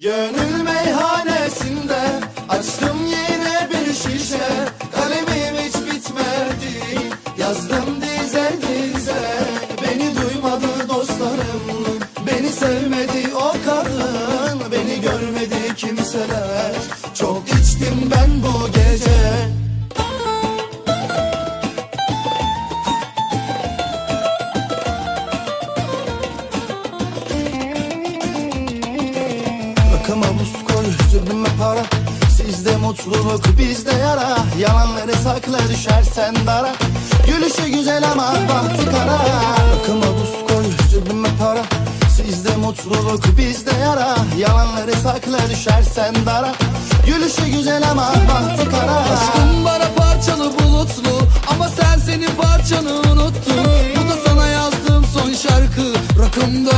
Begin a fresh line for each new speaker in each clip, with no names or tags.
Gönül meyhanesinde Rakıma buz koy cebime para. Sizde mutluluk bizde yara. Yalanları sakla düşersen dara. Gülüşü güzel ama bahtı kara. Rakıma buz koy cebime para. Sizde mutluluk bizde yara. Yalanları sakla düşersen dara. Gülüşü güzel ama bahtı kara.
Aşkım bana parçalı bulutlu Ama sen senin parçanı unuttun. Bu da sana yazdığım son şarkı Rakımdan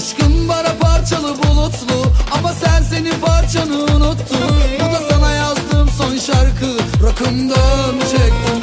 Aşkın bana parçalı bulutlu. Ama sen senin parçanı unuttun. Bu da sana yazdığım son şarkı. Rakımdan çektim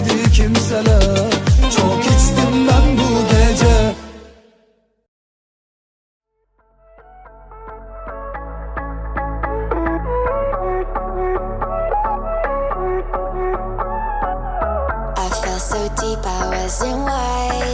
Görmedi kimseler Çok içtim ben bu gece
I fell so deep I wasn't wise.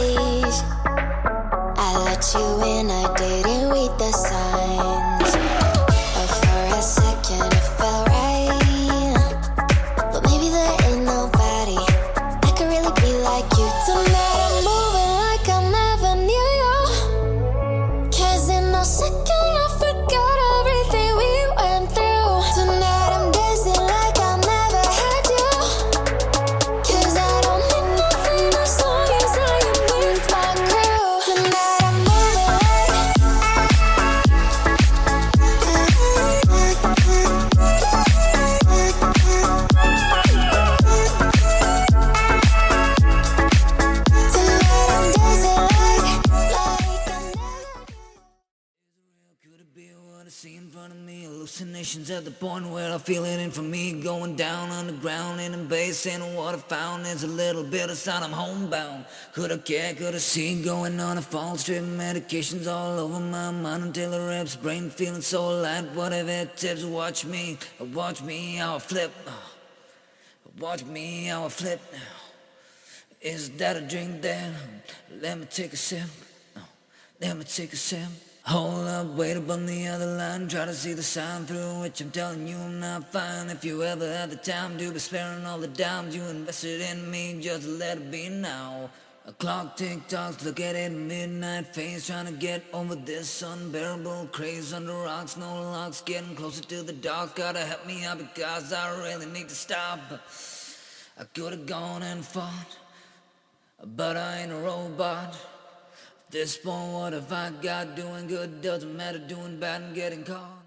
See in front of me? Hallucinations at the point where I feel it in for me. Going down underground in a basin and what I found is a little bit of sound. I'm homebound. Could I care? Could I see? Going on a false trip. Medications all over my mind until the reps. Brain feeling so light. Whatever it tips. Watch me. Watch me I flip. Watch me I flip now. Is that a drink then? Let me take a sip. Let me take a sip. Hold up, wait up on the other line. Try to see the sign through which I'm telling you I'm not fine. If you ever had the time to be sparing all the dimes you invested in me, just let it be now. A clock tick tocks, look at it, midnight face, trying to get over this unbearable craze under rocks, no locks, getting closer to the dark. Gotta help me out because I really need to stop. I could have gone and fought, but I ain't a robot. This point, what have I got? Doing good doesn't matter, doing bad and getting caught.